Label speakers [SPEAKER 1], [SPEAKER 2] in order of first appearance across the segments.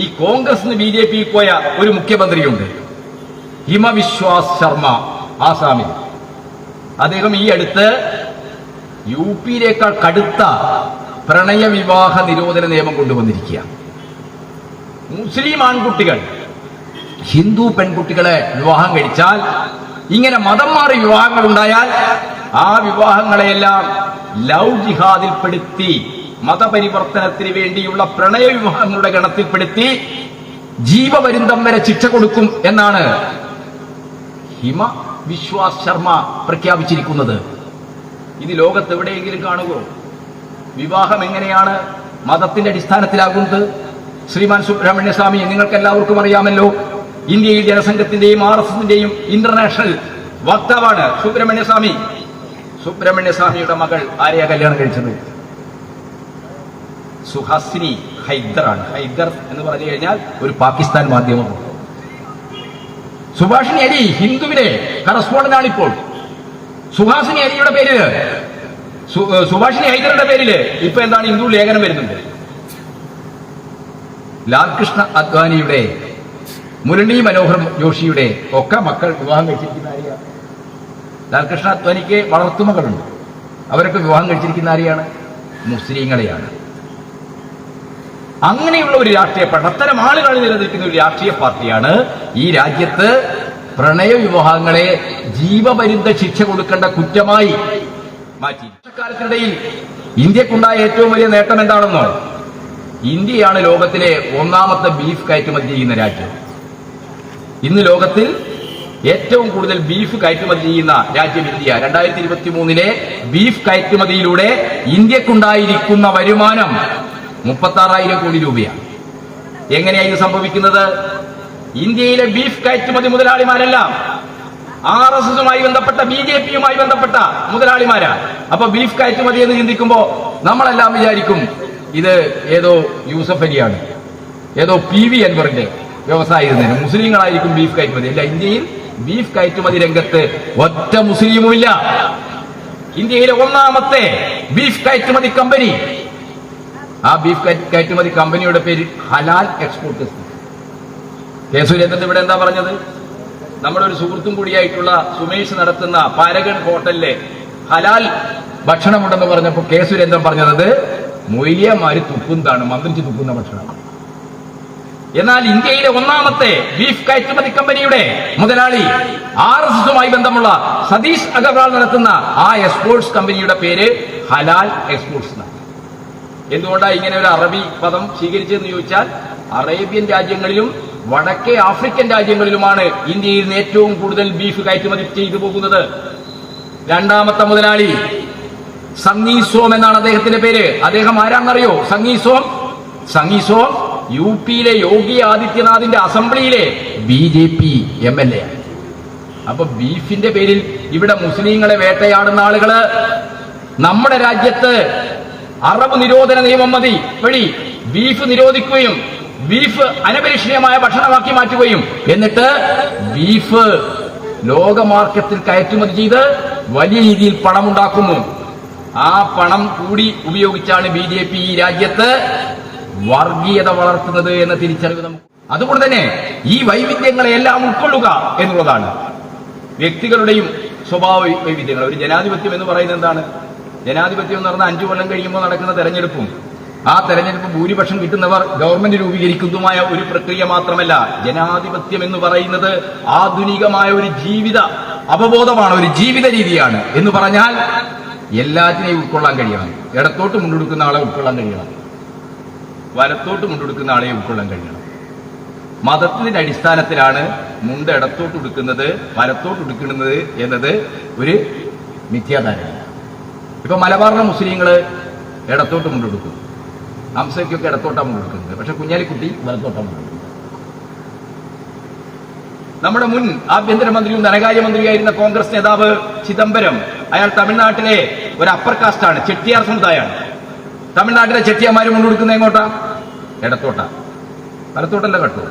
[SPEAKER 1] ഈ കോൺഗ്രസിന് B J P പോയ ഒരു മുഖ്യമന്ത്രിയുണ്ട്. ഹിമവിശ്വാസ് ശർമ്മ ആസാമിൽ. അദ്ദേഹം ഈ അടുത്ത് യു പിയിലേക്കാൾ കടുത്ത പ്രണയവിവാഹ നിരോധന നിയമം കൊണ്ടുവന്നിരിക്കുക. മുസ്ലിം ആൺകുട്ടികൾ ഹിന്ദു പെൺകുട്ടികളെ വിവാഹം കഴിച്ചാൽ ഇങ്ങനെ മതം മാറി വിവാഹങ്ങൾ ഉണ്ടായാൽ ആ വിവാഹങ്ങളെയെല്ലാം ലവ് ജിഹാദിൽപ്പെടുത്തി മതപരിവർത്തനത്തിന് വേണ്ടിയുള്ള പ്രണയ വിവാഹങ്ങളുടെ ഗണത്തിൽപ്പെടുത്തി ജീവപര്യന്തം വരെ ശിക്ഷ കൊടുക്കും എന്നാണ് ഹിമ വിശ്വാസ് ശർമ്മ പ്രഖ്യാപിച്ചിരിക്കുന്നത്. ഇത് ലോകത്ത് എവിടെയെങ്കിലും കാണുമോ? വിവാഹം എങ്ങനെയാണ്? മതത്തിന്റെ അടിസ്ഥാനത്തിലാകുന്നത്? ശ്രീമാൻ സുബ്രഹ്മണ്യ സ്വാമി നിങ്ങൾക്ക് എല്ലാവർക്കും അറിയാമല്ലോ ഇന്ത്യയിൽ ജനസംഘത്തിന്റെയും ആർ എസ് എസിന്റെയും ഇന്റർനാഷണൽ വക്താവാണ് സുബ്രഹ്മണ്യ സ്വാമി സുബ്രഹ്മണ്യ സ്വാമിയുടെ മകൾ ആരെയാ കല്യാണം കഴിച്ചത്. സുഹാസിനി ഹൈദറാണ്. ഹൈദർ എന്ന് പറഞ്ഞു കഴിഞ്ഞാൽ ഒരു പാകിസ്ഥാൻ മാധ്യമമാണ് സുഭാഷിണി അലി ഹിന്ദുവിലെ കറസ്പോണ്ടന്റ് ആണിപ്പോൾ സുഹാസിനി അലിയുടെ പേരിൽ. സുഭാഷിണി ഹൈദറുടെ പേരിൽ ഇപ്പൊ എന്താണ് ഹിന്ദു ലേഖനം വരുന്നുണ്ട്. ലാൽകൃഷ്ണ അദ്വാനിയുടെ മുരളി മനോഹർ ജോഷിയുടെ ഒക്കെ മക്കൾ വിവാഹം കഴിച്ചിരിക്കുന്ന ആരെയാണ്? ലാൽകൃഷ്ണ അദ്വാനിക്ക് വളർത്തുമകളുണ്ട് അവരൊക്കെ വിവാഹം കഴിച്ചിരിക്കുന്ന ആരെയാണ്? മുസ്ലിങ്ങളെയാണ്. അങ്ങനെയുള്ള ഒരു രാഷ്ട്രീയ അത്തരം ആളുകൾ നിലനിൽക്കുന്ന ഒരു രാഷ്ട്രീയ പാർട്ടിയാണ് ഈ രാജ്യത്ത് പ്രണയ വിവാഹങ്ങളെ ജീവപര്യന്ത ശിക്ഷ കൊടുക്കേണ്ട കുറ്റമായി മാറ്റി. വർഷക്കാലത്തിനിടയിൽ ഇന്ത്യക്കുണ്ടായ ഏറ്റവും വലിയ നേട്ടം എന്താണെന്നോ? ഇന്ത്യയാണ് ലോകത്തിലെ ഒന്നാമത്തെ ബീഫ് കയറ്റുമതി ചെയ്യുന്ന രാജ്യം. ഇന്ന് ലോകത്തിൽ ഏറ്റവും കൂടുതൽ ബീഫ് കയറ്റുമതി ചെയ്യുന്ന രാജ്യം ഇന്ത്യ. രണ്ടായിരത്തി ഇരുപത്തി മൂന്നിലെ ബീഫ് കയറ്റുമതിയിലൂടെ ഇന്ത്യക്കുണ്ടായിരിക്കുന്ന വരുമാനം മുപ്പത്തി ആറായിരം കോടി രൂപയാണ്. എങ്ങനെയാണ് ഇത് സംഭവിക്കുന്നത്? ഇന്ത്യയിലെ ബീഫ് കയറ്റുമതി മുതലാളിമാരെല്ലാം ആർ എസ് എസുമായി ബന്ധപ്പെട്ട ബി ജെ പിയുമായി ബന്ധപ്പെട്ട മുതലാളിമാരാണ്. അപ്പൊ ബീഫ് കയറ്റുമതി എന്ന് ചിന്തിക്കുമ്പോൾ നമ്മളെല്ലാം വിചാരിക്കും ഇത് ഏതോ യൂസഫ് അലിയാണ് ഏതോ പി വി അൻവറിന്റെ വ്യവസായത്തിന് മുസ്ലിങ്ങളായിരിക്കും ബീഫ് കയറ്റുമതി. അല്ല ഇന്ത്യയിൽ ബീഫ് കയറ്റുമതി രംഗത്ത് ഒറ്റ മുസ്ലിമുമില്ല. ഇന്ത്യയിലെ ഒന്നാമത്തെ ബീഫ് കയറ്റുമതി കമ്പനി ആ ബീഫ് കയറ്റ് കയറ്റുമതി കമ്പനിയുടെ പേര് ഹലാൽ എക്സ്പോർട്ടേഴ്സ് കെ സുരേന്ദ്രൻ ഇവിടെ എന്താ പറഞ്ഞത്? നമ്മുടെ ഒരു സുഹൃത്തും കൂടിയായിട്ടുള്ള സുമേഷ് നടത്തുന്ന പാരഗൺ ഹോട്ടലിലെ ഹലാൽ ഭക്ഷണമുണ്ടെന്ന് പറഞ്ഞപ്പോൾ കെ സുരേന്ദ്രൻ പറഞ്ഞത് മൊയ്ലിയമാര് തുപ്പുന്നതാണ് മന്ത്രിച്ച് തുപ്പുന്ന ഭക്ഷണം. എന്നാൽ ഇന്ത്യയിലെ ഒന്നാമത്തെ ബീഫ് കയറ്റുമതി കമ്പനിയുടെ മുതലാളി ആർ എസ് എസുമായി ബന്ധമുള്ള സതീഷ് അഗർവാൾ നടത്തുന്ന ആ എക്സ്പോർട്സ് കമ്പനിയുടെ പേര് ഹലാൽ എക്സ്പോർട്സ് എന്നാണ് എന്തുകൊണ്ടാണ് ഇങ്ങനെ ഒരു അറബി പദം സ്വീകരിച്ചതെന്ന് ചോദിച്ചാൽ അറേബ്യൻ രാജ്യങ്ങളിലും വടക്കേ ആഫ്രിക്കൻ രാജ്യങ്ങളിലുമാണ് ഇന്ത്യയിൽ നിന്ന് ഏറ്റവും കൂടുതൽ ബീഫ് കയറ്റുമതി ചെയ്തു പോകുന്നത്. രണ്ടാമത്തെ മുതലാളി സംഗീസോം എന്നാണ് അദ്ദേഹത്തിന്റെ പേര്. അദ്ദേഹം ആരാണെന്നറിയോ സംഗീസോം സംഗീസോം യു പിയിലെ യോഗി ആദിത്യനാഥിന്റെ അസംബ്ലിയിലെ B J P M L A അപ്പൊ ബീഫിന്റെ പേരിൽ ഇവിടെ മുസ്ലിങ്ങളെ വേട്ടയാടുന്ന ആളുകൾ നമ്മുടെ രാജ്യത്ത് അറബ് നിരോധന നിയമം മതി. വഴി ബീഫ് നിരോധിക്കുകയും ബീഫ് അനപരീക്ഷണീയമായ ഭക്ഷണമാക്കി മാറ്റുകയും എന്നിട്ട് ബീഫ് ലോക മാർക്കറ്റിൽ കയറ്റുമതി ചെയ്ത് വലിയ രീതിയിൽ പണമുണ്ടാക്കുന്നു. ആ പണം കൂടി ഉപയോഗിച്ചാണ് ബി ജെ പി ഈ രാജ്യത്ത് വർഗീയത വളർത്തുന്നത് എന്ന തിരിച്ചറിവ് നമുക്ക് അതുകൊണ്ട് തന്നെ ഈ വൈവിധ്യങ്ങളെ എല്ലാം ഉൾക്കൊള്ളുക എന്നുള്ളതാണ് വ്യക്തികളുടെയും സ്വഭാവ വൈവിധ്യങ്ങൾ. ഒരു ജനാധിപത്യം എന്ന് പറയുന്നത് എന്താണ്? ജനാധിപത്യം എന്ന് പറഞ്ഞാൽ അഞ്ചു കൊല്ലം കഴിയുമ്പോൾ നടക്കുന്ന തെരഞ്ഞെടുപ്പും ആ തെരഞ്ഞെടുപ്പ് ഭൂരിപക്ഷം കിട്ടുന്നവർ ഗവൺമെന്റ് രൂപീകരിക്കുന്നതുമായ ഒരു പ്രക്രിയ മാത്രമല്ല. ജനാധിപത്യം എന്ന് പറയുന്നത് ആധുനികമായ ഒരു ജീവിത അവബോധമാണ് ഒരു ജീവിത രീതിയാണ് എന്ന് പറഞ്ഞാൽ എല്ലാറ്റിനെയും ഉൾക്കൊള്ളാൻ കഴിയണം. ഇടത്തോട്ട് മുണ്ടെടുക്കുന്ന ആളെ ഉൾക്കൊള്ളാൻ കഴിയണം. വലത്തോട്ട് മുണ്ടെടുക്കുന്ന ആളെ ഉൾക്കൊള്ളാൻ കഴിയണം. മതത്തിന്റെ അടിസ്ഥാനത്തിലാണ് മുണ്ട് ഇടത്തോട്ട് ഉടുക്കുന്നത് വലത്തോട്ട് ഉടുക്കുന്നത് എന്നത് ഒരു മിഥ്യാധാരണ ഇപ്പൊ മലബാറിലെ മുസ്ലിങ്ങൾ ഇടത്തോട്ട് മുണ്ടെടുക്കും. ഹംസയ്ക്കൊക്കെ ഇടത്തോട്ടാണ് മുണ്ടെടുക്കുന്നത്. പക്ഷെ കുഞ്ഞാലിക്കുട്ടി വലത്തോട്ടാണ് മുണ്ടെടുക്കുന്നത്. നമ്മുടെ മുൻ ആഭ്യന്തരമന്ത്രിയും ധനകാര്യമന്ത്രിയായിരുന്ന കോൺഗ്രസ് നേതാവ് ചിദംബരം അയാൾ തമിഴ്നാട്ടിലെ ഒരു അപ്പർ കാസ്റ്റാണ് ചെട്ടിയാർ സമുദായമാണ്. തമിഴ്നാട്ടിലെ ചെട്ടിയന്മാർ മുണ്ടെടുക്കുന്നത് എങ്ങോട്ടാ? ഇടത്തോട്ടാ. വലത്തോട്ടല്ല കട്ടു.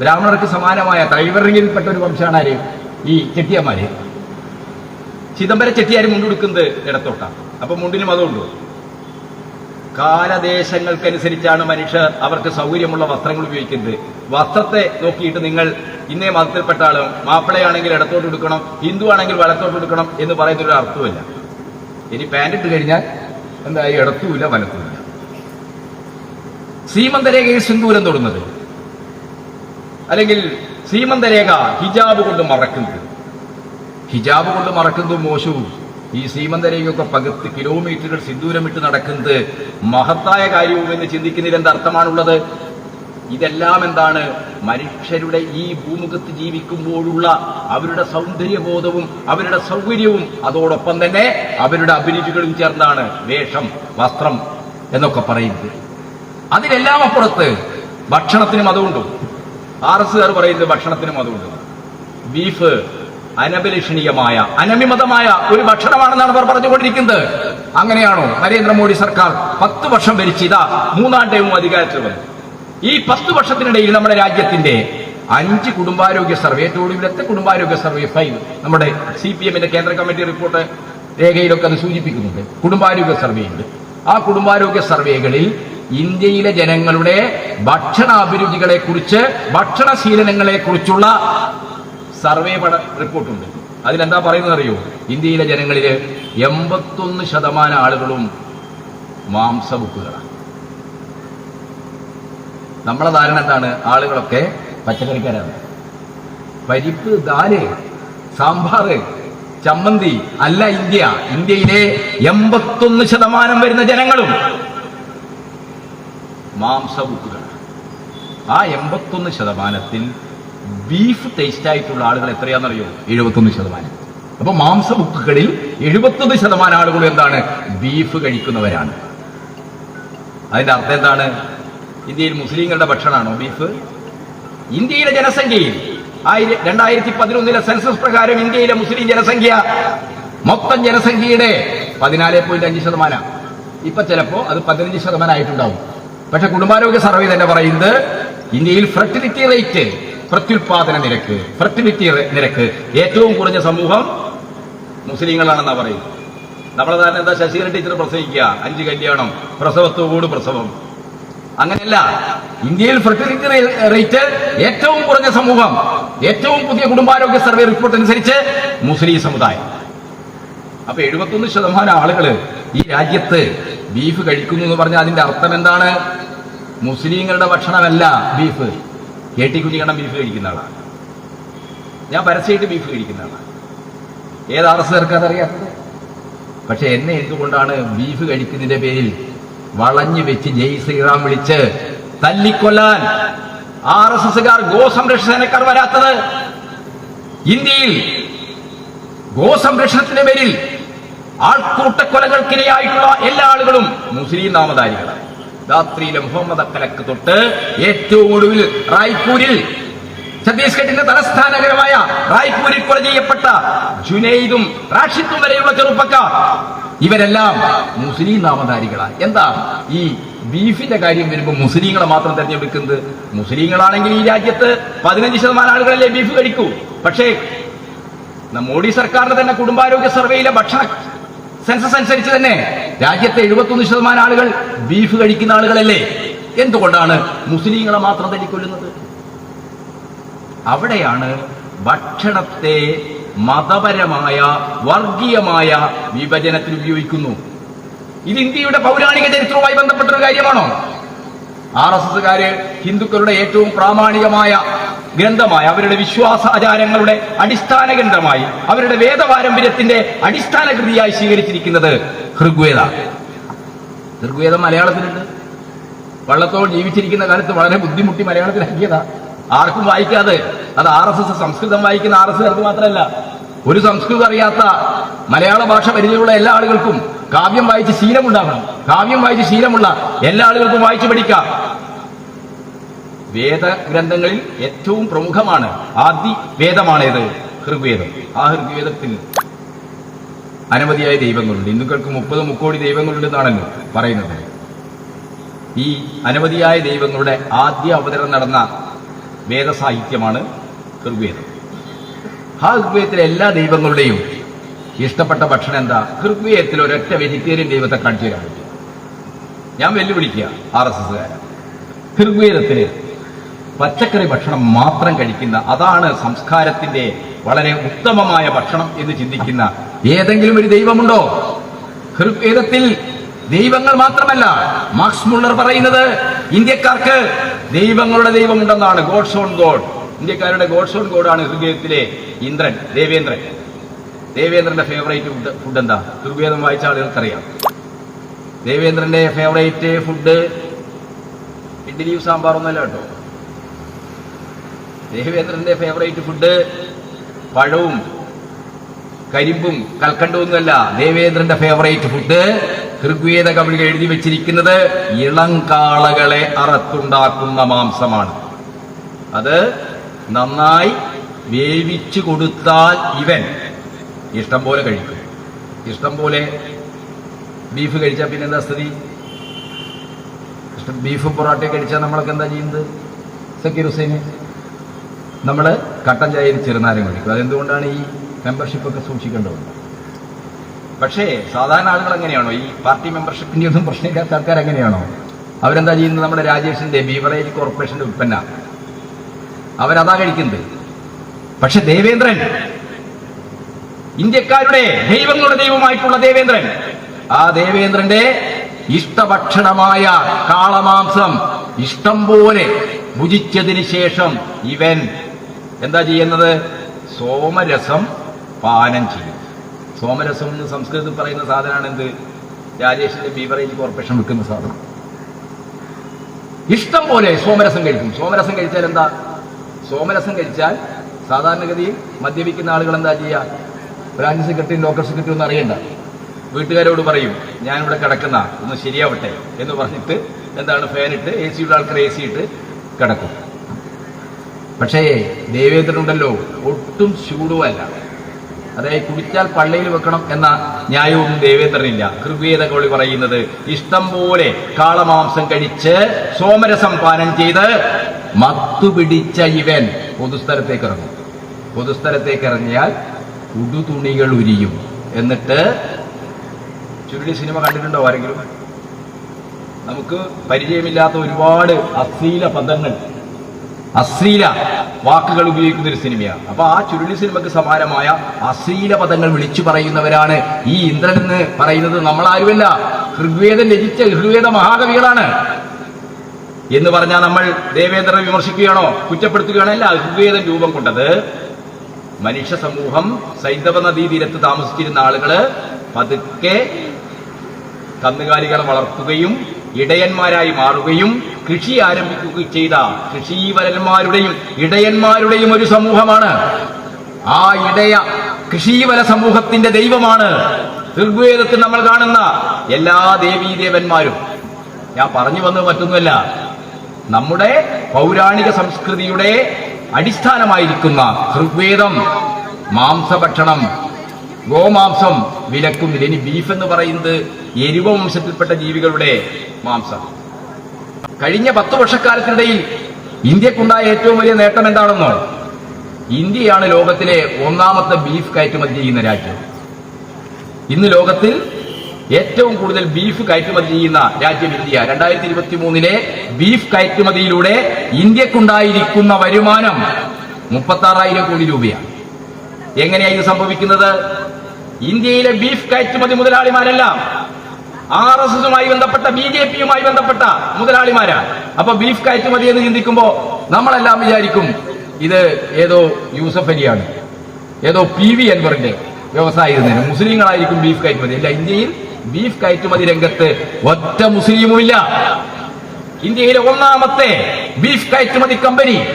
[SPEAKER 1] ബ്രാഹ്മണർക്ക് സമാനമായ തൈവറിങ്ങിൽപ്പെട്ട ഒരു വംശമാണ് ആര് ഈ ചെട്ടിയന്മാര്. ചിദംബര ചെട്ടിയാർ മുണ്ടുടുക്കുന്നത് ഇടത്തോട്ടാണ് അപ്പൊ മുണ്ടിനും മതമുണ്ടോ കാലദേശങ്ങൾക്കനുസരിച്ചാണ് മനുഷ്യർ അവർക്ക് സൗകര്യമുള്ള വസ്ത്രങ്ങൾ ഉപയോഗിക്കുന്നത്. വസ്ത്രത്തെ നോക്കിയിട്ട് നിങ്ങൾ ഇന്നേ മതത്തിൽപ്പെട്ട ആളും മാപ്പിളയാണെങ്കിൽ ഇടത്തോട്ട് എടുക്കണം ഹിന്ദു ആണെങ്കിൽ വലത്തോട്ട് എടുക്കണം എന്ന് പറയുന്നൊരു അർത്ഥമില്ല ഇനി പാന്റ് ഇട്ട് കഴിഞ്ഞാൽ എന്തായി ഇടത്തുമില്ല വലത്തുമില്ല സീമന്തരേഖയിൽ സിന്ദൂരം തൊടുന്നത്. അല്ലെങ്കിൽ സീമന്തരേഖ ഹിജാബ് കൊണ്ട് മറക്കുന്നത്. ഹിജാബ് കൊണ്ട് മറക്കുന്നത് മോശവും. ഈ സീമന്തരയൊക്കെ പകുത്ത് കിലോമീറ്ററുകൾ സിന്ദൂരമിട്ട് നടക്കുന്നത് മഹത്തായ കാര്യവും എന്ന് ചിന്തിക്കുന്നതിൽ എന്തർത്ഥമാണുള്ളത് ഇതെല്ലാം എന്താണ്? മനുഷ്യരുടെ ഈ ഭൂമുഖത്ത് ജീവിക്കുമ്പോഴുള്ള അവരുടെ സൗന്ദര്യബോധവും അവരുടെ സൗകര്യവും അതോടൊപ്പം തന്നെ അവരുടെ അഭിരുചികളും ചേർന്നാണ് വേഷം വസ്ത്രം എന്നൊക്കെ പറയുന്നത്. അതിനെല്ലാം അപ്പുറത്ത് ഭക്ഷണത്തിനും അതുകൊണ്ടും ആർ എസ് കാർ പറയുന്നത് ഭക്ഷണത്തിനും അതുകൊണ്ടും ബീഫ് അനഭിലഷണീയമായ അനമിമതമായ ഒരു ഭക്ഷണമാണെന്നാണ് അവർ പറഞ്ഞുകൊണ്ടിരിക്കുന്നത്. അങ്ങനെയാണോ? നരേന്ദ്രമോദി സർക്കാർ പത്ത് വർഷം ഭരിച്ച് ഇതാ മൂന്നാം ടൈമും അധികാരത്തിൽ വന്നു. ഈ പത്ത് വർഷത്തിനിടയിൽ നമ്മുടെ രാജ്യത്തിന്റെ അഞ്ച് കുടുംബാരോഗ്യ സർവേ ഏറ്റവും ഒടുവിലത്തെ കുടുംബാരോഗ്യ സർവേ ഫൈവ് നമ്മുടെ സി പി എമ്മിന്റെ കേന്ദ്ര കമ്മിറ്റി റിപ്പോർട്ട് രേഖയിലൊക്കെ അത് സൂചിപ്പിക്കുന്നുണ്ട്. കുടുംബാരോഗ്യ സർവേ ഉണ്ട്. ആ കുടുംബാരോഗ്യ സർവേകളിൽ ഇന്ത്യയിലെ ജനങ്ങളുടെ ഭക്ഷണ അഭിരുചികളെ കുറിച്ച് ഭക്ഷണശീലനങ്ങളെ കുറിച്ചുള്ള സർവേ പഠ റിപ്പോർട്ടുണ്ട്. അതിലെന്താ പറയുന്നത് അറിയോ ഇന്ത്യയിലെ ജനങ്ങളിൽ എൺപത്തൊന്ന് ശതമാനം ആളുകളും മാംസബുക്കുകളാണ് നമ്മളെ ധാരണ എന്താണ്? ആളുകളൊക്കെ പച്ചക്കറിക്കാരാണ്. പരിപ്പ് ദാൽ സാമ്പാർ ചമ്മന്തി അല്ല ഇന്ത്യ. ഇന്ത്യയിലെ എൺപത്തൊന്ന് ശതമാനം വരുന്ന ജനങ്ങളും മാംസബുക്കുകളാണ് ആ എൺപത്തൊന്ന് ശതമാനത്തിൽ ബീഫ് ടേസ്റ്റ് ആയിട്ടുള്ള ആളുകൾ എത്രയാണെന്നറിയോ? എഴുപത്തൊന്ന് ശതമാനം. അപ്പൊ മാംസബുക്കുകളിൽ എഴുപത്തൊന്ന് ശതമാനം ആളുകൾ എന്താണ്? ബീഫ് കഴിക്കുന്നവരാണ്. അതിന്റെ അർത്ഥം എന്താണ്? ഇന്ത്യയിൽ മുസ്ലിങ്ങളുടെ ഭക്ഷണമാണോ ബീഫ് ഇന്ത്യയിലെ ജനസംഖ്യയിൽ രണ്ടായിരത്തി പതിനൊന്നിലെ സെൻസസ് പ്രകാരം ഇന്ത്യയിലെ മുസ്ലിം ജനസംഖ്യ മൊത്തം ജനസംഖ്യയുടെ പതിനാല് പോയിന്റ് അഞ്ച് ശതമാനം. ഇപ്പൊ ചിലപ്പോ അത് പതിനഞ്ച് ശതമാനം ആയിട്ടുണ്ടാവും. പക്ഷെ കുടുംബാരോഗ്യ സർവേ തന്നെ പറയുന്നത് ഇന്ത്യയിൽ ഫെർട്ടിലിറ്റി റേറ്റ് പ്രത്യുൽപാദന നിരക്ക് ഫെർട്ടിലിറ്റി നിരക്ക്. ഏറ്റവും കുറഞ്ഞ സമൂഹം മുസ്ലിങ്ങളാണെന്നാ പറയുന്നത്. നമ്മളെ തന്നെ എന്താ ശശികല ടീച്ചർ പ്രസവിക്കുക അഞ്ച് കല്യാണം പ്രസവത്തോട് പ്രസവം. അങ്ങനെയല്ല. ഇന്ത്യയിൽ ഫെർട്ടിലിറ്റി റേറ്റ് ഏറ്റവും കുറഞ്ഞ സമൂഹം ഏറ്റവും പുതിയ കുടുംബാരോഗ്യ സർവേ റിപ്പോർട്ട് അനുസരിച്ച് മുസ്ലിം സമുദായം. അപ്പൊ എഴുപത്തൊന്ന് ശതമാനം ആളുകൾ ഈ രാജ്യത്ത് ബീഫ് കഴിക്കുന്നു എന്ന് പറഞ്ഞാൽ അതിന്റെ അർത്ഥം എന്താണ്? മുസ്ലിങ്ങളുടെ ഭക്ഷണമല്ല beef K T Kunhikannan beef കഴിക്കുന്ന ആളാണ് ഞാൻ പരസ്യമായിട്ട് ബീഫ് കഴിക്കുന്ന ആളാണ് ഏത് ആർ എസ് പക്ഷെ എന്നെ എന്തുകൊണ്ടാണ് ബീഫ് കഴിക്കുന്നതിന്റെ പേരിൽ വളഞ്ഞു വെച്ച് ജയ് ശ്രീറാം വിളിച്ച് തല്ലിക്കൊല്ലാൻ ആർ എസ് എസുകാർ ഗോസംരക്ഷണക്കാർ വരാത്തത്? ഇന്ത്യയിൽ ഗോസംരക്ഷണത്തിന്റെ പേരിൽ ആൾക്കൂട്ടക്കൊലകൾക്കിരയായിട്ടുള്ള എല്ലാ ആളുകളും മുസ്ലിം നാമധാരികളാണ്. രാത്രിയിലെ മുഹമ്മദ് അക്കലക്ക് തൊട്ട് ഏറ്റവും ഒടുവിൽ റായ്പൂരിൽ ഛത്തീസ്ഗഡിന്റെ തലസ്ഥാന നഗരമായ റായ്പൂരിൽ കൊല ചെയ്യപ്പെട്ട ജുനൈദും റാഷിദും വരെയുള്ള ചെറുപ്പക്കാർ. ഇവരെല്ലാം മുസ്ലിം നാമധാരികളാണ്. എന്താ? ഈ ബീഫിന്റെ കാര്യം വരുമ്പോൾ മുസ്ലിങ്ങളെ മാത്രം തെരഞ്ഞെടുക്കുന്നത്? മുസ്ലിങ്ങളാണെങ്കിൽ ഈ രാജ്യത്ത് പതിനഞ്ച് ശതമാനം ആളുകളല്ലേ ബീഫ് കഴിക്കൂ. പക്ഷേ മോഡി സർക്കാരിന്റെ തന്നെ കുടുംബാരോഗ്യ സർവേയിലെ ഭക്ഷണ സെൻസസ് അനുസരിച്ച് തന്നെ രാജ്യത്തെ എഴുപത്തൊന്ന് ശതമാനം ആളുകൾ ബീഫ് കഴിക്കുന്ന ആളുകളല്ലേ? എന്തുകൊണ്ടാണ് മുസ്ലിങ്ങളെ മാത്രം തല്ലിക്കൊല്ലുന്നത്? അവിടെയാണ് ഭക്ഷണത്തെ മതപരമായ വർഗീയമായ വിഭജനത്തിൽ ഉപയോഗിക്കുന്നു. ഇത് ഇന്ത്യയുടെ പൗരാണിക ചരിത്രവുമായി ബന്ധപ്പെട്ട ഒരു കാര്യമാണോ? ആർ എസ് എസ്സുകാര് ഹിന്ദുക്കളുടെ ഏറ്റവും പ്രാമാണികമായ ഗ്രന്ഥമായി അവരുടെ വിശ്വാസാചാരങ്ങളുടെ അടിസ്ഥാന ഗ്രന്ഥമായി അവരുടെ വേദപാരമ്പര്യത്തിന്റെ അടിസ്ഥാന കൃതിയായി സ്വീകരിച്ചിരിക്കുന്നത് ഋഗ്വേദ. ഋഗ്വേദം മലയാളത്തിലുണ്ട്. വള്ളത്തോൾ ജീവിച്ചിരിക്കുന്ന കാലത്ത് വളരെ ബുദ്ധിമുട്ടി മലയാളത്തിലാക്കിയതാ. ആർക്കും വായിക്കാതെ അത് ആർ എസ് എസ് സംസ്കൃതം വായിക്കുന്ന ആർ എസ് എസ് മാത്രമല്ല ഒരു സംസ്കൃതം അറിയാത്ത മലയാള ഭാഷ പരിചയമുള്ള എല്ലാ ആളുകൾക്കും കാവ്യം വായിച്ച് ശീലമുണ്ടാകണം. കാവ്യം വായിച്ച് ശീലമുള്ള എല്ലാ ആളുകൾക്കും വായിച്ചു പഠിക്കാം. വേദഗ്രന്ഥങ്ങളിൽ ഏറ്റവും പ്രമുഖമാണ് ആദ്യ വേദമാണേത് ഋഗ്വേദം. ആ ഋഗ്വേദത്തിൽ അനവധിയായ ദൈവങ്ങളുണ്ട്. ഹിന്ദുക്കൾക്ക് മുപ്പത് മുക്കോടി ദൈവങ്ങളുണ്ടെന്നാണല്ലോ പറയുന്നത്. ഈ അനവധിയായ ദൈവങ്ങളുടെ ആദ്യ അവതരണം നടന്ന വേദസാഹിത്യമാണ് ഋഗ്വേദം. ആ ഋഗ്വേദത്തിലെ എല്ലാ ദൈവങ്ങളുടെയും ഇഷ്ടപ്പെട്ട ഭക്ഷണം എന്താ? ഋഗ്വേദത്തിൽ ഒരൊറ്റ വെജിറ്റേറിയൻ ദൈവത്തെ കാണിച്ചു ഞാൻ വെല്ലുവിളിക്കുക ആർ എസ് എസ്സുകാരൻ ഋഗ്വേദത്തിൽ പച്ചക്കറി ഭക്ഷണം മാത്രം കഴിക്കുന്ന അതാണ് സംസ്കാരത്തിന്റെ വളരെ ഉത്തമമായ ഭക്ഷണം എന്ന് ചിന്തിക്കുന്ന ഏതെങ്കിലും ഒരു ദൈവമുണ്ടോ? ഹൃദ്വേദത്തിൽ ദൈവങ്ങൾ മാത്രമല്ല. മാക്സ് മുള്ളർ പറയുന്നത് ഇന്ത്യക്കാർക്ക് ദൈവങ്ങളുടെ ദൈവമുണ്ടെന്നാണ്. God's own God. ഇന്ത്യക്കാരുടെ ഗോഡ്സ് ഓൺ ഗോഡാണ് ഹൃദയത്തിലെ ഇന്ദ്രൻ ദേവേന്ദ്രൻ. ദേവേന്ദ്രന്റെ ഫേവറേറ്റ് ഫുഡ് ഫുഡ് എന്താ? ദുർവേദം വായിച്ച ആളുകൾക്കറിയാം. ദേവേന്ദ്രന്റെ ഫേവറേറ്റ് ഫുഡ് ഇഡ്ഡലിയും സാമ്പാറൊന്നുമല്ല കേട്ടോ. ദേവേന്ദ്രന്റെ ഫേവറേറ്റ് ഫുഡ് പഴവും കരിമ്പും കൽക്കണ്ടവും ഒന്നുമല്ല ദേവേന്ദ്രന്റെ ഫേവറേറ്റ് ഫുഡ് ഋഗ്വേദ കവികൾ എഴുതി വെച്ചിരിക്കുന്നത് ഇളങ്കാളകളെ കാളകളെ അറത്തുണ്ടാക്കുന്ന മാംസമാണ്. അത് നന്നായി വേവിച്ചു കൊടുത്താൽ ഇവൻ ഇഷ്ടം പോലെ കഴിക്കും. ഇഷ്ടം പോലെ ബീഫ് കഴിച്ചാൽ പിന്നെ എന്താ സ്ഥിതി? ബീഫും പൊറോട്ടയും കഴിച്ചാൽ നമ്മളൊക്കെ എന്താ ചെയ്യുന്നത്? സക്കീർ ഹുസൈന് നമ്മൾ കട്ടൻ ചായയിൽ ചെറുനാരം കുടിക്കും. അതെന്തുകൊണ്ടാണ് ഈ മെമ്പർഷിപ്പ് ഒക്കെ സൂക്ഷിക്കേണ്ടത്? പക്ഷേ സാധാരണ ആളുകൾ എങ്ങനെയാണോ? ഈ പാർട്ടി മെമ്പർഷിപ്പിന്റെ ഒന്നും പ്രശ്നമില്ലാത്ത ആൾക്കാർ എങ്ങനെയാണോ? അവരെന്താ ചെയ്യുന്നത്? നമ്മുടെ രാജേഷിന്റെ ബീവറേജ് കോർപ്പറേഷന്റെ ഉൽപ്പന്ന. അവരതാ കഴിക്കുന്നത്. പക്ഷെ ദേവേന്ദ്രൻ ഇന്ത്യക്കാരുടെ ദൈവങ്ങളുടെ ദൈവമായിട്ടുള്ള ദേവേന്ദ്രൻ ആ ദേവേന്ദ്രന്റെ ഇഷ്ടഭക്ഷണമായ കാളമാംസം ഇഷ്ടം പോലെ ഭുജിച്ചതിന് ശേഷം ഇവൻ എന്താ ചെയ്യുന്നത്? സോമരസം പാനം ചെയ്യും. സോമരസം എന്ന് സംസ്കൃതത്തിൽ പറയുന്ന സാധനമാണ് എന്ത്? രാജേഷിന്റെ ബീവറേജ് കോർപ്പറേഷൻ വിൽക്കുന്ന സാധനം. ഇഷ്ടം പോലെ സോമരസം കഴിക്കും. സോമരസം കഴിച്ചാൽ എന്താ? സോമരസം കഴിച്ചാൽ സാധാരണഗതിയിൽ മദ്യപിക്കുന്ന ആളുകൾ എന്താ ചെയ്യുക? ബ്രാഞ്ച് സെക്രട്ടറിയും ലോക്കൽ സെക്രട്ടറിയും ഒന്നും അറിയണ്ട. വീട്ടുകാരോട് പറയും ഞാനിവിടെ കിടക്കുന്ന ഒന്ന് ശരിയാവട്ടെ എന്ന് പറഞ്ഞിട്ട് എന്താണ്? ഫാനിട്ട് എ സിയുടെ ആൾക്കാർ എ സി ഇട്ട് കിടക്കും. പക്ഷേ ദേവേന്ദ്രനുണ്ടല്ലോ ഒട്ടും ശൂടുവല്ല അതായത് കുടിച്ചാൽ പള്ളിയിൽ വെക്കണം എന്ന ന്യായവും ദേവേന്ദ്രനില്ല. ഋഗ്വേദ കോളി പറയുന്നത് ഇഷ്ടം പോലെ കാളമാംസം കഴിച്ച് സോമരസം പാനം ചെയ്ത് മത്തുപിടിച്ച ഇവൻ പൊതുസ്ഥലത്തേക്ക് ഇറങ്ങും. പൊതുസ്ഥലത്തേക്ക് ഇറങ്ങിയാൽ ഉടുതുണികൾ ഉരിയും. എന്നിട്ട് ചുരുളി സിനിമ കണ്ടിട്ടുണ്ടോ ആരെങ്കിലും? നമുക്ക് പരിചയമില്ലാത്ത ഒരുപാട് അശ്ലീല പദങ്ങൾ അശ്ലീല വാക്കുകൾ ഉപയോഗിക്കുന്ന ഒരു സിനിമയാണ്. അപ്പൊ ആ ചുരുളി സിനിമക്ക് സമാനമായ അശ്ലീല പദങ്ങൾ വിളിച്ചു പറയുന്നവരാണ് ഈ ഇന്ദ്രൻ എന്ന് പറയുന്നത് നമ്മളാരുമല്ല. ഋഗ്വേദം രചിച്ച ഋഗ്വേദ മഹാകവികളാണ്. എന്ന് പറഞ്ഞാൽ നമ്മൾ ദേവേന്ദ്രനെ വിമർശിക്കുകയാണോ? കുറ്റപ്പെടുത്തുകയാണോ? അല്ല ഋഗ്വേദം രൂപം കൊണ്ടത് മനുഷ്യ സമൂഹം സൈന്ധവ നദീ തീരത്ത് താമസിച്ചിരുന്ന ആളുകൾ പതുക്കെ കന്നുകാലികളെ വളർത്തുകയും ഇടയന്മാരായി മാറുകയും കൃഷി ആരംഭിക്കുകയും ചെയ്ത കൃഷീവരന്മാരുടെയും ഇടയന്മാരുടെയും ഒരു സമൂഹമാണ്. ആ ഇടയ കൃഷീവല സമൂഹത്തിന്റെ ദൈവമാണ്. ഋഗ്വേദത്തിൽ നമ്മൾ കാണുന്ന എല്ലാ ദേവീദേവന്മാരും. ഞാൻ പറഞ്ഞു വന്നത് മറ്റൊന്നുമല്ല. നമ്മുടെ പൗരാണിക സംസ്കൃതിയുടെ അടിസ്ഥാനമായിരിക്കുന്ന ഋഗ്വേദം മാംസഭക്ഷണം ഗോമാംസം വിലക്കുന്നില്ല. ഇനി ബീഫ് എന്ന് പറയുന്നത് എരിവ വംശത്തിൽപ്പെട്ട ജീവികളുടെ മാംസം. കഴിഞ്ഞ പത്ത് വർഷക്കാലത്തിനിടയിൽ ഇന്ത്യക്കുണ്ടായ ഏറ്റവും വലിയ നേട്ടം എന്താണെന്നോ? ഇന്ത്യയാണ് ലോകത്തിലെ ഒന്നാമത്തെ ബീഫ് കയറ്റുമതി ചെയ്യുന്ന രാജ്യം. ഇന്ന് ലോകത്തിൽ ഏറ്റവും കൂടുതൽ ബീഫ് കയറ്റുമതി ചെയ്യുന്ന രാജ്യം ഇന്ത്യ. രണ്ടായിരത്തി ഇരുപത്തി മൂന്നിലെ ബീഫ് കയറ്റുമതിയിലൂടെ ഇന്ത്യക്കുണ്ടായിരിക്കുന്ന വരുമാനം മുപ്പത്തി ആറായിരം കോടി രൂപയാണ്. എങ്ങനെയാണ് ഇത് സംഭവിക്കുന്നത്? ഇന്ത്യയിലെ ബീഫ് കയറ്റുമതി മുതലാളിമാരെല്ലാം ആർ എസ് എസുമായി ബന്ധപ്പെട്ട ബി ജെ പിയുമായി ബന്ധപ്പെട്ട മുതലാളിമാരാ. അപ്പൊ ബീഫ് കയറ്റുമതി എന്ന് ചിന്തിക്കുമ്പോ നമ്മളെല്ലാം വിചാരിക്കും ഇത് ഏതോ യൂസഫ് അലിയാണ്. ഏതോ പി വി അൻവറിന്റെ വ്യവസായിരുന്നതിന് മുസ്ലിങ്ങളായിരിക്കും ബീഫ് കയറ്റുമതി. അല്ല ഇന്ത്യയിൽ ബീഫ് കയറ്റുമതി രംഗത്ത് ഒറ്റ മുസ്ലിമുമില്ല. ഇന്ത്യയിലെ ഒന്നാമത്തെ ബീഫ് കയറ്റുമതി കമ്പനി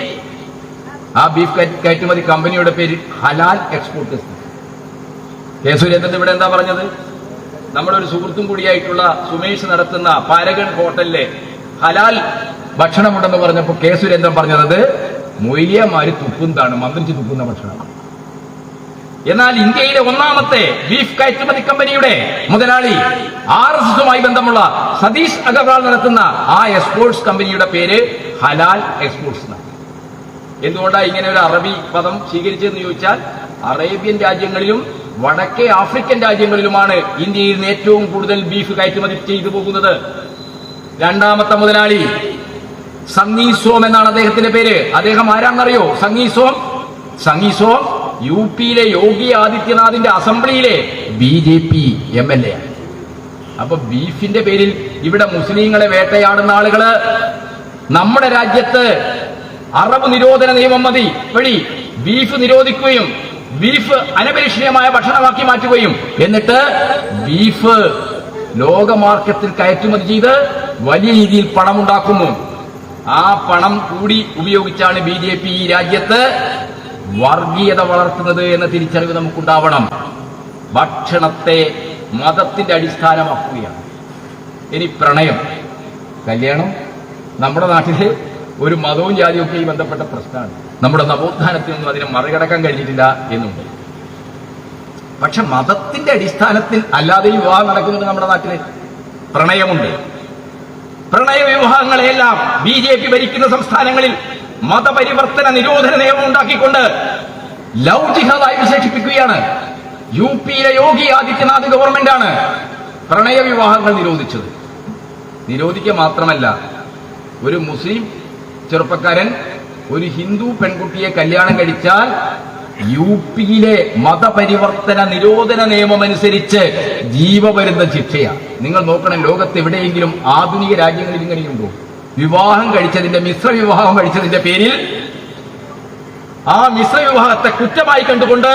[SPEAKER 1] ആ ബീഫ് കയ- കയറ്റുമതി കമ്പനിയുടെ പേര് ഹലാൽ എക്സ്പോർട്ടേഴ്സ് കെ സുരേന്ദ്രൻ ഇവിടെ എന്താ പറഞ്ഞത്? നമ്മുടെ ഒരു സുഹൃത്തും കൂടിയായിട്ടുള്ള സുമേഷ് നടത്തുന്ന പാരഗൺ ഹോട്ടലിലെ ഹലാൽ ഭക്ഷണമുണ്ടെന്ന് പറഞ്ഞപ്പോൾ കെ സുരേന്ദ്രൻ പറഞ്ഞത് മൊയ്ലിയമാര് തുപ്പുന്നതാണ് മന്ത്രിച്ച് തുപ്പുന്ന ഭക്ഷണം. എന്നാൽ ഇന്ത്യയിലെ ഒന്നാമത്തെ ബീഫ് കയറ്റുമതി കമ്പനിയുടെ മുതലാളി ആർ എസ് എസുമായി ബന്ധമുള്ള സതീഷ് അഗർവാൾ നടത്തുന്ന ആ എക്സ്പോർട്സ് കമ്പനിയുടെ പേര് ഹലാൽ എക്സ്പോർട്സ് എന്നാണ്. എന്തുകൊണ്ടാണ് ഇങ്ങനെ ഒരു അറബി പദം സ്വീകരിച്ചതെന്ന് ചോദിച്ചാൽ അറേബ്യൻ രാജ്യങ്ങളിലും വടക്കേ ആഫ്രിക്കൻ രാജ്യങ്ങളിലുമാണ് ഇന്ത്യയിൽ നിന്ന് ഏറ്റവും കൂടുതൽ ബീഫ് കയറ്റുമതി ചെയ്തു പോകുന്നത്. രണ്ടാമത്തെ മുതലാളി സംഗീസോം എന്നാണ് അദ്ദേഹത്തിന്റെ പേര്. അദ്ദേഹം ആരാണെന്നറിയോ? സംഗീസോം സംഗീസോം യു പിയിലെ യോഗി ആദിത്യനാഥിന്റെ അസംബ്ലിയിലെ B J P M L A അപ്പൊ ബീഫിന്റെ പേരിൽ ഇവിടെ മുസ്ലിങ്ങളെ വേട്ടയാടുന്ന ആളുകൾ നമ്മുടെ രാജ്യത്ത് അറബ് നിരോധന നിയമം മതി. വഴി ബീഫ് നിരോധിക്കുകയും ബീഫ് അനപേക്ഷണീയമായ ഭക്ഷണമാക്കി മാറ്റുകയും. എന്നിട്ട് ബീഫ് ലോക മാർക്കറ്റിൽ കയറ്റുമതി ചെയ്ത് വലിയ രീതിയിൽ പണമുണ്ടാക്കുന്നു. ആ പണം കൂടി ഉപയോഗിച്ചാണ് ബി ജെ പി ഈ രാജ്യത്ത് വർഗീയത വളർത്തുന്നത് എന്ന തിരിച്ചറിവ് നമുക്കുണ്ടാവണം. ഭക്ഷണത്തെ മതത്തിന്റെ അടിസ്ഥാനമാക്കുകയാണ്. ഇനി പ്രണയം. കല്യാണം നമ്മുടെ നാട്ടിലെ ഒരു മതവും ജാതിയും ഒക്കെ ഈ ബന്ധപ്പെട്ട പ്രശ്നമാണ്. നമ്മുടെ നവോത്ഥാനത്തിനൊന്നും അതിനെ മറികടക്കാൻ കഴിഞ്ഞിട്ടില്ല എന്നുണ്ട്. പക്ഷെ മതത്തിന്റെ അടിസ്ഥാനത്തിൽ അല്ലാതെ വിവാഹം നടക്കുന്നുണ്ട് നമ്മുടെ നാട്ടിൽ പ്രണയമുണ്ട്. പ്രണയ വിവാഹങ്ങളെല്ലാം ബി ജെ പി ഭരിക്കുന്ന സംസ്ഥാനങ്ങളിൽ മതപരിവർത്തന നിരോധന നിയമം ഉണ്ടാക്കിക്കൊണ്ട് ലവ് വിശേഷിപ്പിക്കുകയാണ്. യു പിയിലെ യോഗി ആദിത്യനാഥ് ഗവൺമെന്റാണ് പ്രണയ വിവാഹങ്ങൾ നിരോധിച്ചത്. നിരോധിക്കുക മാത്രമല്ല ഒരു മുസ്ലിം ചെറുപ്പക്കാരൻ ഒരു ഹിന്ദു പെൺകുട്ടിയെ കല്യാണം കഴിച്ചാൽ യു പിയിലെ മതപരിവർത്തന നിരോധന നിയമം അനുസരിച്ച് ജീവപരുന്ന ശിക്ഷയാണ്. നിങ്ങൾ നോക്കണം ലോകത്ത് എവിടെയെങ്കിലും ആധുനിക രാജ്യങ്ങളിൽ ഇങ്ങനെയുണ്ടോ വിവാഹം കഴിച്ചതിന്റെ മിശ്ര വിവാഹം കഴിച്ചതിന്റെ പേരിൽ ആ മിശ്ര വിവാഹത്തെ കുറ്റമായി കണ്ടുകൊണ്ട്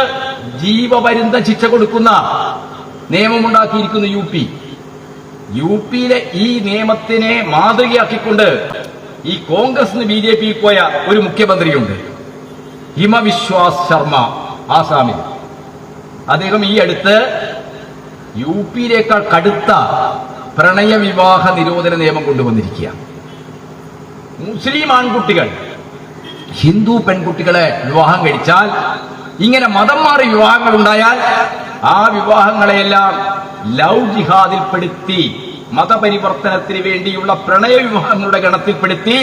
[SPEAKER 1] ജീവപരുന്ത ശിക്ഷ കൊടുക്കുന്ന നിയമമുണ്ടാക്കിയിരിക്കുന്നു യു പി. യു പിയിലെ ഈ നിയമത്തിനെ മാതൃകയാക്കിക്കൊണ്ട് ഈ കോൺഗ്രസിന് ബി ജെ പി പോയ ഒരു മുഖ്യമന്ത്രിയുണ്ട്. ഹിമവിശ്വാസ് ശർമ്മ ആസാമിൽ. അദ്ദേഹം ഈ അടുത്ത് യു പിയിലേക്കാൾ കടുത്ത പ്രണയ വിവാഹ നിരോധന നിയമം കൊണ്ടുവന്നിരിക്കുക മുസ്ലിം ആൺകുട്ടികൾ ഹിന്ദു പെൺകുട്ടികളെ വിവാഹം കഴിച്ചാൽ ഇങ്ങനെ മതം മാറി വിവാഹങ്ങൾ ഉണ്ടായാൽ ആ വിവാഹങ്ങളെയെല്ലാം ലവ് ജിഹാദിൽപ്പെടുത്തി മതപരിവർത്തനത്തിന് വേണ്ടിയുള്ള പ്രണയ വിവാഹങ്ങളുടെ ഗണത്തിൽപ്പെടുത്തി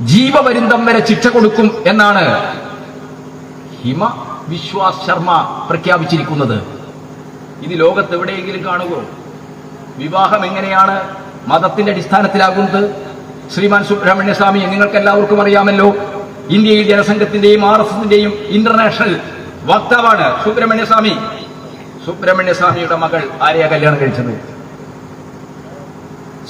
[SPEAKER 1] ജീവപര്യന്തം വരെ ശിക്ഷ കൊടുക്കും എന്നാണ് ഹിമ വിശ്വാസ് ശർമ്മ പ്രഖ്യാപിച്ചിരിക്കുന്നത്. ഇത് ലോകത്ത് എവിടെയെങ്കിലും കാണുമോ? വിവാഹം എങ്ങനെയാണ് മതത്തിന്റെ അടിസ്ഥാനത്തിലാകുന്നത്? ശ്രീമാൻ സുബ്രഹ്മണ്യ സ്വാമി നിങ്ങൾക്ക് എല്ലാവർക്കും അറിയാമല്ലോ ഇന്ത്യയിൽ ജനസംഘത്തിന്റെയും ആർ എസ് എസിന്റെയും ഇന്റർനാഷണൽ വക്താവാണ് സുബ്രഹ്മണ്യ സ്വാമി. സുബ്രഹ്മണ്യ സ്വാമിയുടെ മകൾ ആരെയാ കല്യാണം കഴിച്ചത്.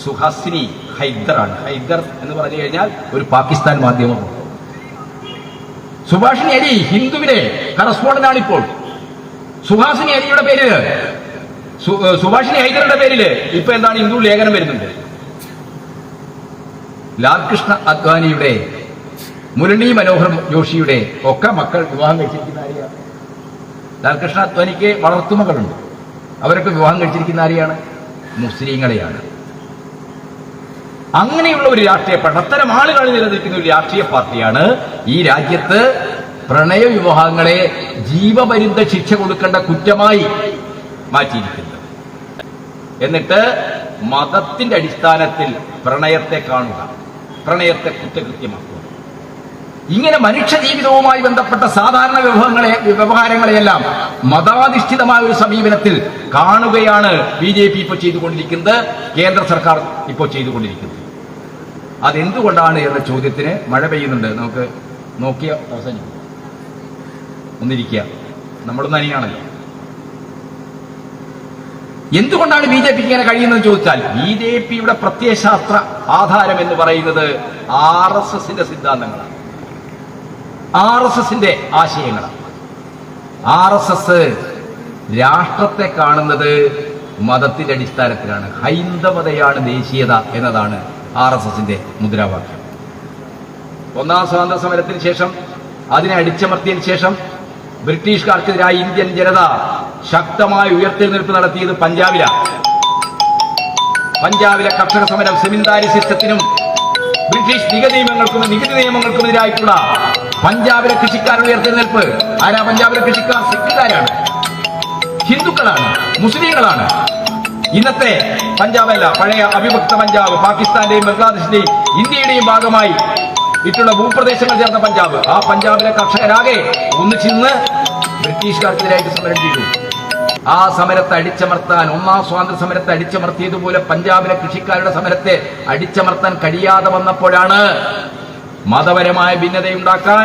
[SPEAKER 1] സുഹാസിനി ഹൈദറാണ്. ഹൈദർ എന്ന് പറഞ്ഞു കഴിഞ്ഞാൽ ഒരു പാകിസ്ഥാൻ മാധ്യമം. സുഭാഷിണി അലി ഹിന്ദുവിലെ കറസ്പോണ്ടന്റ് ആണ് ഇപ്പോൾ. സുഹാസിനി അലിയുടെ പേരിൽ സുഭാഷിണി ഹൈദറുടെ പേരിൽ ഇപ്പൊ എന്താണ് ഹിന്ദു ലേഖനം വരുന്നുണ്ട് ലാൽകൃഷ്ണ അദ്വാനിയുടെ മുരളി മനോഹർ ജോഷിയുടെ ഒക്കെ മക്കൾ വിവാഹം കഴിച്ചിരിക്കുന്ന ആരെയാണ്? ലാൽകൃഷ്ണ അദ്വാനിക്ക് വളർത്തുമകളുണ്ട് അവരൊക്കെ വിവാഹം കഴിച്ചിരിക്കുന്ന ആരെയാണ്? മുസ്ലിങ്ങളെയാണ്. അങ്ങനെയുള്ള ഒരു രാഷ്ട്രീയ അത്തരം ആളുകൾ നിലനിൽക്കുന്ന ഒരു രാഷ്ട്രീയ പാർട്ടിയാണ് ഈ രാജ്യത്ത് പ്രണയ വിവാഹങ്ങളെ ജീവപര്യന്ത ശിക്ഷ കൊടുക്കേണ്ട കുറ്റമായി മാറ്റിയിരിക്കുന്നത്. എന്നിട്ട് മതത്തിന്റെ അടിസ്ഥാനത്തിൽ പ്രണയത്തെ കാണുക പ്രണയത്തെ കുറ്റകൃത്യമാക്കുക. ഇങ്ങനെ മനുഷ്യ ജീവിതവുമായി ബന്ധപ്പെട്ട സാധാരണ വിഭവങ്ങളെ വ്യവഹാരങ്ങളെയെല്ലാം മതാധിഷ്ഠിതമായ ഒരു സമീപനത്തിൽ കാണുകയാണ് ബി ജെ പി ഇപ്പോൾ ചെയ്തുകൊണ്ടിരിക്കുന്നത് കേന്ദ്ര സർക്കാർ ഇപ്പോൾ ചെയ്തുകൊണ്ടിരിക്കുന്നത്. അതെന്തുകൊണ്ടാണ് എന്ന ചോദ്യത്തിന് മഴ പെയ്യുന്നുണ്ട്? നമുക്ക് നോക്കിയ അവസാനിക്കും. ഒന്നിരിക്കുക. നമ്മളൊന്ന് അനിയാണല്ലോ. എന്തുകൊണ്ടാണ് ബി ജെ പിക്ക് ഇങ്ങനെ കഴിയുന്നത് ചോദിച്ചാൽ ബി ജെ പിയുടെ പ്രത്യയശാസ്ത്ര ആധാരം എന്ന് പറയുന്നത് ആർ എസ് എസിന്റെ സിദ്ധാന്തങ്ങളാണ്. ആർ എസ് എസിന്റെ ആശയങ്ങളാണ്. ആർ എസ് എസ് രാഷ്ട്രത്തെ കാണുന്നത് മതത്തിന്റെ അടിസ്ഥാനത്തിലാണ്. ഹൈന്ദവതയാണ് ദേശീയത എന്നതാണ് ആർ എസ് എസിന്റെ മുദ്രാവാക്യം. ഒന്നാം സ്വാതന്ത്ര്യ സമരത്തിന് ശേഷം അതിനെ അടിച്ചമർത്തിയതിനു ശേഷം ബ്രിട്ടീഷുകാർക്കെതിരായ ഇന്ത്യൻ ജനത ശക്തമായ ഉയർത്തെഴുന്നേൽപ്പ് നടത്തിയത് പഞ്ചാബിലാണ്. പഞ്ചാബിലെ കർഷക സമരം സെമിന്താരി സിസ്റ്റത്തിനും ബ്രിട്ടീഷ് നികുതി നിയമങ്ങൾക്കും നികുതി നിയമങ്ങൾക്കും എതിരായിട്ടുള്ള പഞ്ചാബിലെ കൃഷിക്കാരുടെ ഉയർത്തെഴുന്നേൽപ്പ്. ആരാ പഞ്ചാബിലെ കൃഷിക്കാർ? സിഖുകാരാണ്. ഹിന്ദുക്കളാണ്. മുസ്ലിങ്ങളാണ്. ഇന്നത്തെ പഞ്ചാബല്ല പഴയ അവിഭക്ത പഞ്ചാബ് പാകിസ്ഥാന്റെയും ബംഗ്ലാദേശിന്റെയും ഇന്ത്യയുടെയും ഭാഗമായി ഇട്ടുള്ള ഭൂപ്രദേശങ്ങൾ ചേർന്ന പഞ്ചാബ്. ആ പഞ്ചാബിലെ കർഷകരാകെ ഒന്നിച്ചിന്ന് ബ്രിട്ടീഷുകാർക്കെതിരായിട്ട് സമരം ചെയ്തു. ആ സമരത്തെ അടിച്ചമർത്താൻ ഒന്നാം സ്വാതന്ത്ര്യ സമരത്തെ അടിച്ചമർത്തിയതുപോലെ പഞ്ചാബിലെ കൃഷിക്കാരുടെ സമരത്തെ അടിച്ചമർത്താൻ കഴിയാതെ വന്നപ്പോഴാണ് മതപരമായ ഭിന്നതയുണ്ടാക്കാൻ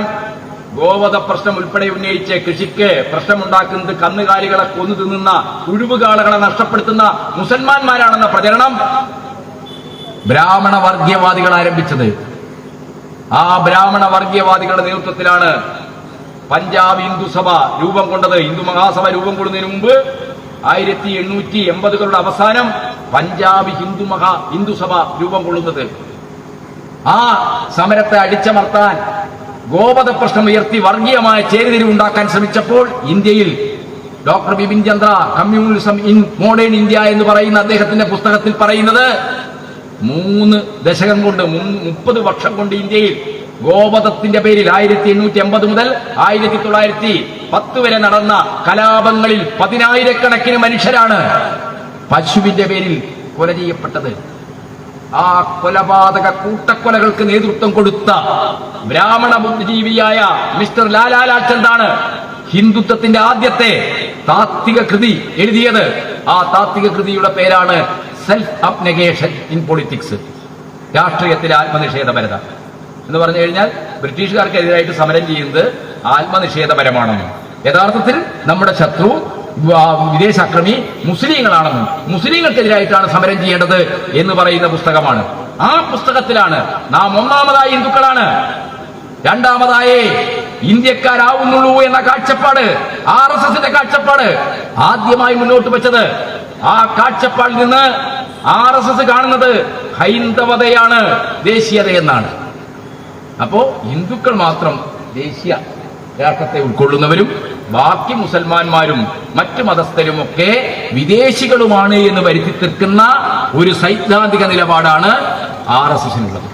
[SPEAKER 1] ഗോവധ പ്രശ്നം ഉൾപ്പെടെ ഉന്നയിച്ച് കൃഷിക്ക് പ്രശ്നമുണ്ടാക്കുന്നത് കന്നുകാലികളെ കൊന്നു തിന്നുന്ന ഉഴുവുകാളുകളെ നഷ്ടപ്പെടുത്തുന്ന മുസൽമാന്മാരാണെന്ന പ്രചരണം ബ്രാഹ്മണ വർഗീയവാദികൾ ആരംഭിച്ചത്. ആ ബ്രാഹ്മണ വർഗീയവാദികളുടെ നേതൃത്വത്തിലാണ് പഞ്ചാബ് ഹിന്ദു സഭ രൂപം കൊണ്ടത്. ഹിന്ദു മഹാസഭ രൂപം കൊള്ളുന്നതിന് മുമ്പ് ആയിരത്തി എണ്ണൂറ്റി എൺപതുകളുടെ അവസാനം പഞ്ചാബ് ഹിന്ദു മഹാ ഹിന്ദു സഭ രൂപം കൊള്ളുന്നത്. ആ സമരത്തെ അടിച്ചമർത്താൻ ഗോപത പ്രശ്നം ഉയർത്തി വർഗീയമായ ചേരിതിരിവ് ഉണ്ടാക്കാൻ ശ്രമിച്ചപ്പോൾ ഇന്ത്യയിൽ doctor Bipin Chandra communism in modern India എന്ന് പറയുന്ന അദ്ദേഹത്തിന്റെ പുസ്തകത്തിൽ പറയുന്നത് മൂന്ന് ദശകം കൊണ്ട് മുപ്പത് വർഷം കൊണ്ട് ഇന്ത്യയിൽ ഗോപതത്തിന്റെ പേരിൽ ആയിരത്തി എണ്ണൂറ്റി എൺപത് മുതൽ ആയിരത്തി തൊള്ളായിരത്തി പത്ത് വരെ നടന്ന കലാപങ്ങളിൽ പതിനായിരക്കണക്കിന് മനുഷ്യരാണ് പശുവിന്റെ പേരിൽ കൊല ചെയ്യപ്പെട്ടത്. ആ കൊലപാതക കൂട്ടക്കൊലകൾക്ക് നേതൃത്വം കൊടുത്ത ബ്രാഹ്മണ ബുദ്ധിജീവിയായ മിസ്റ്റർ ലാലാലാച്ചന്താണ് ഹിന്ദുത്വത്തിന്റെ ആദ്യത്തെ താത്വിക കൃതി എഴുതിയത്. ആ താത്വിക കൃതിയുടെ പേരാണ് സെൽഫ് അപ്നഗേഷൻ ഇൻ പൊളിറ്റിക്സ് രാഷ്ട്രീയത്തിലെ ആത്മനിഷേധപരത. എന്ന് പറഞ്ഞു കഴിഞ്ഞാൽ ബ്രിട്ടീഷുകാർക്കെതിരായിട്ട് സമരം ചെയ്യുന്നത് ആത്മനിഷേധപരമാണെന്നും. യഥാർത്ഥത്തിൽ നമ്മുടെ ശത്രു വിദേശാക്രമി മുസ്ലിങ്ങളാണെന്നും. മുസ്ലിങ്ങൾക്കെതിരായിട്ടാണ് സമരം ചെയ്യേണ്ടത് എന്ന് പറയുന്ന പുസ്തകമാണ്. ആ പുസ്തകത്തിലാണ് നാം ഒന്നാമതായി ഹിന്ദുക്കളാണ്. രണ്ടാമതായി ഇന്ത്യക്കാരാവുന്നുള്ളൂ എന്ന കാഴ്ചപ്പാട് ആർ എസ് എസിന്റെ കാഴ്ചപ്പാട് ആദ്യമായി മുന്നോട്ട് വെച്ചത്. ആ കാഴ്ചപ്പാടിൽ നിന്ന് ആർ എസ് എസ് കാണുന്നത് ഹൈന്ദവതയാണ് ദേശീയതയെന്നാണ് അപ്പോ ഹിന്ദുക്കൾ മാത്രം ദേശീയ രാഷ്ട്രത്തെ ഉൾക്കൊള്ളുന്നവരും ബാക്കി മുസൽമാന്മാരും മറ്റു മതസ്ഥരുമൊക്കെ വിദേശികളുമാണ് എന്ന് വരുത്തി തീർക്കുന്ന ഒരു സൈദ്ധാന്തിക നിലപാടാണ് ആർ എസ് എസിനുള്ളത്.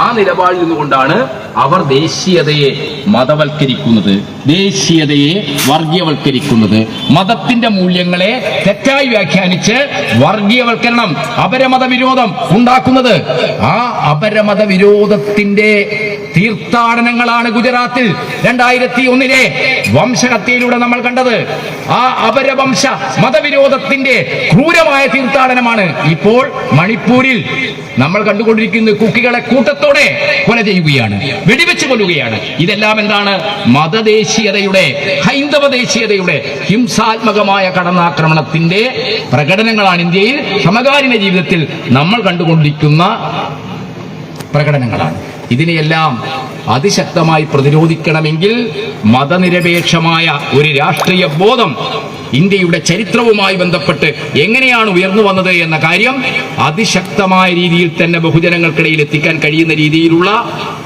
[SPEAKER 1] ആ നിലപാടിൽ നിന്നുകൊണ്ടാണ് അവർ ദേശീയതയെ മതവൽക്കരിക്കുന്നത് ദേശീയതയെ വർഗീയവൽക്കരിക്കുന്നത് മതത്തിന്റെ മൂല്യങ്ങളെ തെറ്റായി വ്യാഖ്യാനിച്ച് വർഗീയവൽക്കരണം അപരമതവിരോധം ഉണ്ടാക്കുന്നത്. ആ അപരമതവിരോധത്തിന്റെ തീർത്ഥാടനങ്ങളാണ് ഗുജറാത്തിൽ രണ്ടായിരത്തി ഒന്നിലെ വംശഹത്യയിലൂടെ നമ്മൾ കണ്ടത്. ആ അപരവംശ മതവിരോധത്തിന്റെ ക്രൂരമായ തീർത്ഥാടനമാണ് ഇപ്പോൾ മണിപ്പൂരിൽ നമ്മൾ കണ്ടുകൊണ്ടിരിക്കുന്ന കുക്കികളെ കൂട്ടത്തോടെ കൊല ചെയ്യുകയാണ് വെടിവെച്ച് കൊല്ലുകയാണ്. ഇതെല്ലാം എന്താണ്? മതദേശീയതയുടെ ഹൈന്ദവ ദേശീയതയുടെ ഹിംസാത്മകമായ കടന്നാക്രമണത്തിന്റെ പ്രകടനങ്ങളാണ് ഇന്ത്യയിൽ സമകാലീന ജീവിതത്തിൽ നമ്മൾ കണ്ടുകൊണ്ടിരിക്കുന്ന പ്രകടനങ്ങളാണ്. ഇതിനെയെല്ലാം അതിശക്തമായി പ്രതിരോധിക്കണമെങ്കിൽ മതനിരപേക്ഷമായ ഒരു രാഷ്ട്രീയ ബോധം ഇന്ത്യയുടെ ചരിത്രവുമായി ബന്ധപ്പെട്ട് എങ്ങനെയാണ് ഉയർന്നു വന്നത് എന്ന കാര്യം അതിശക്തമായ രീതിയിൽ തന്നെ ബഹുജനങ്ങൾക്കിടയിൽ എത്തിക്കാൻ കഴിയുന്ന രീതിയിലുള്ള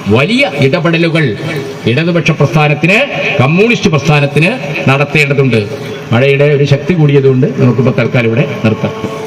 [SPEAKER 1] വലിയ ഇടപെടലുകൾ ഇടതുപക്ഷ പ്രസ്ഥാനത്തിന് കമ്മ്യൂണിസ്റ്റ് പ്രസ്ഥാനത്തിന് നടത്തേണ്ടതുണ്ട്. മഴയുടെ ഒരു ശക്തി കൂടിയതുകൊണ്ട് നമുക്കിപ്പോൾ തൽക്കാലം ഇവിടെ നിർത്താം.